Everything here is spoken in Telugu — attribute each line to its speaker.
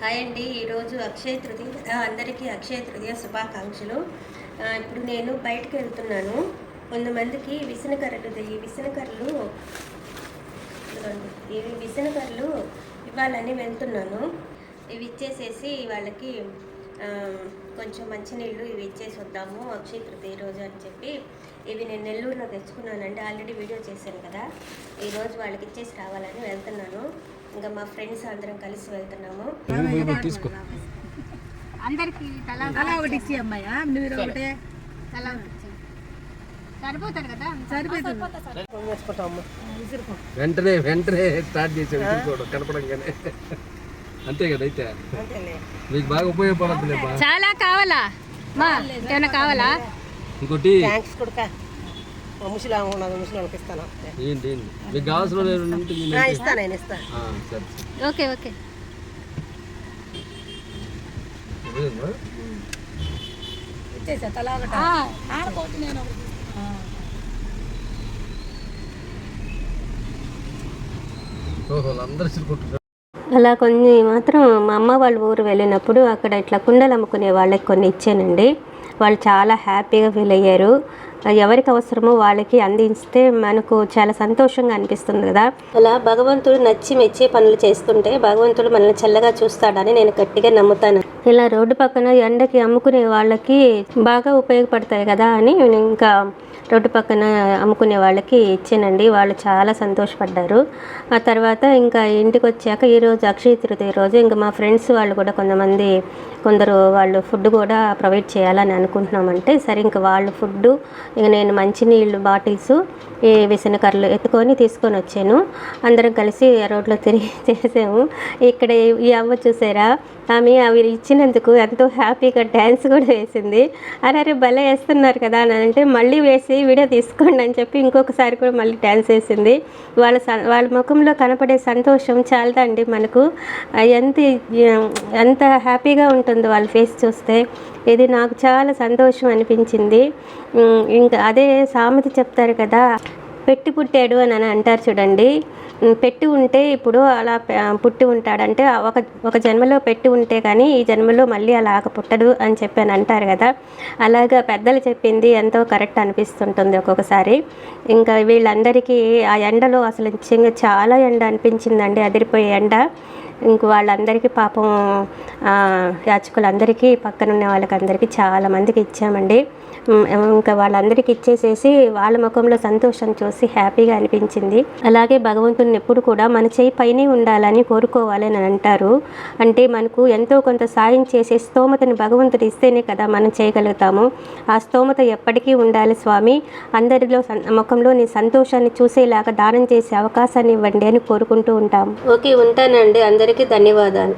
Speaker 1: హాయ్ అండి. ఈరోజు అక్షయ తృతీయ కదా అందరికీ అక్షయ తృతీయ శుభాకాంక్షలు. ఇప్పుడు నేను బయటకు వెళ్తున్నాను. కొంతమందికి విసనకర్రలు ఈ విసనకర్రలు ఇవి విసనకర్రలు ఇవ్వాలని వెళ్తున్నాను. ఇవి ఇచ్చేసేసి వాళ్ళకి కొంచెం మంచినీళ్ళు ఇవి ఇచ్చేసి వద్దాము అక్షయ తృతీయ రోజు అని చెప్పి. ఇవి నేను నెల్లూరులో తెచ్చుకున్నానండి ఆల్రెడీ వీడియో చేశాను కదా. ఈరోజు వాళ్ళకి ఇచ్చేసి రావాలని వెళ్తున్నాను. ఇంకా మా ఫ్రెండ్స్ అందరం కలిసి వెళ్తున్నాము.
Speaker 2: తీసుకో.
Speaker 3: అందరికి తలా
Speaker 4: అలా ఒకటి ఇచ్చి అమ్మాయ. మీరు ఒకటే?
Speaker 3: తలా ఒకటి ఇచ్చేయి. సరిపోతారు కదా?
Speaker 4: సరిపోతుంది
Speaker 2: వెంటనే వెంటనే స్టార్ట్ చేసే కనపడంగానే. అంతే కదా అయితే? మీకు బాగా ఉపయోగపడుతుంది బా
Speaker 3: చాలా కావాలా? మా ఏమైనా కావాలా?
Speaker 2: ఇంకోటి?
Speaker 4: థ్యాంక్స్ కొడుక. ముసలి ఉన్నది ముసలి వాళ్ళకి ఇస్తాను
Speaker 2: ఏంటి ఏంటి? మీకు కావాల్సిన నేను
Speaker 4: ఆ, ఇస్తాను నేను ఇస్తాను.
Speaker 2: ఆ, సరే సరే.
Speaker 3: Okay okay.
Speaker 2: అదేనా?
Speaker 4: ఇచ్చేసా తలా ఒకటి ఆడపోతు నేను ఒకటి
Speaker 2: ఓహో చిరుకుంటున్నారు
Speaker 1: అలా కొన్ని మాత్రం మా అమ్మ వాళ్ళ ఊరు వెళ్ళినప్పుడు అక్కడ ఇట్లా కుండలు అమ్ముకునే వాళ్ళకి కొన్ని ఇచ్చానండి. వాళ్ళు చాలా హ్యాపీగా ఫీల్ అయ్యారు. ఎవరికి అవసరమో వాళ్ళకి అందిస్తే మనకు చాలా సంతోషంగా అనిపిస్తుంది కదా. అలా భగవంతుడు నచ్చి మెచ్చే పనులు చేస్తుంటే భగవంతుడు మనల్ని చల్లగా చూస్తాడని నేను గట్టిగా నమ్ముతాను. ఇలా రోడ్డు పక్కన ఎండకి అమ్ముకునే వాళ్ళకి బాగా ఉపయోగపడతాయి కదా అని నేను ఇంకా రోడ్డు పక్కన అమ్ముకునే వాళ్ళకి ఇచ్చానండి. వాళ్ళు చాలా సంతోషపడ్డారు. ఆ తర్వాత ఇంకా ఇంటికి వచ్చాక ఈరోజు అక్షయ తృతీయ రోజు. ఇంకా మా ఫ్రెండ్స్ వాళ్ళు కూడా కొంతమంది కొందరు వాళ్ళు ఫుడ్ కూడా ప్రొవైడ్ చేయాలని అనుకుంటున్నామంటే సరే ఇంకా వాళ్ళు ఫుడ్ ఇక నేను మంచినీళ్ళు బాటిల్స్ ఈ విసనకర్రలు ఎత్తుకొని తీసుకొని వచ్చాను. అందరం కలిసి రోడ్లో తిరిగి చేసాము. ఇక్కడ ఈ అవ్వ చూసారా? ఆమె అవి ఇచ్చినందుకు ఎంతో హ్యాపీగా డ్యాన్స్ కూడా వేసింది. అరే అరే భలే వేస్తున్నారు కదా అని అంటే మళ్ళీ వేసి వీడియో తీసుకోండి అని చెప్పి ఇంకొకసారి కూడా మళ్ళీ డ్యాన్స్ వేసింది. వాళ్ళ స- వాళ్ళ ముఖంలో కనపడే సంతోషం చాలదండి మనకు? ఎంత ఎంత హ్యాపీగా ఉంటుందో వాళ్ళ ఫేస్ చూస్తే. ఇది నాకు చాలా సంతోషం అనిపించింది. ఇంకా అదే సామెత చెప్తారు కదా పెట్టి పుట్టాడు అని అని అంటారు చూడండి. పెట్టి ఉంటే ఇప్పుడు అలా పుట్టి ఉంటాడంటే ఒక ఒక జన్మలో పెట్టి ఉంటే కానీ ఈ జన్మలో మళ్ళీ అలాగ పుట్టడు అని చెప్పి అని అంటారు కదా. అలాగా పెద్దలు చెప్పింది ఎంతో కరెక్ట్ అనిపిస్తుంటుంది ఒక్కొక్కసారి. ఇంకా వీళ్ళందరికీ ఆ ఎండలో అసలు నిజంగా చాలా ఎండ అనిపించిందండి. అదిరిపోయే ఎండ. ఇంక వాళ్ళందరికీ పాపం యాచకులందరికీ పక్కన ఉన్న వాళ్ళకి అందరికీ చాలా మందికి ఇచ్చామండి. ఇంకా వాళ్ళందరికీ ఇచ్చేసేసి వాళ్ళ ముఖంలో సంతోషం చూసి హ్యాపీగా అనిపించింది. అలాగే భగవంతుని ఎప్పుడు కూడా మన చేయి పైనే ఉండాలని కోరుకోవాలని అంటారు. అంటే మనకు ఎంతో కొంత సాయం చేసే స్తోమతని భగవంతుడు ఇస్తేనే కదా మనం చేయగలుగుతాము. ఆ స్తోమత ఎప్పటికీ ఉండాలి స్వామి. అందరిలో ముఖంలో నీ సంతోషాన్ని చూసేలాగా దానం చేసే అవకాశాన్ని ఇవ్వండి అని కోరుకుంటూ ఉంటాం ఓకే ఉంటానండి. అందరికీ ధన్యవాదాలు.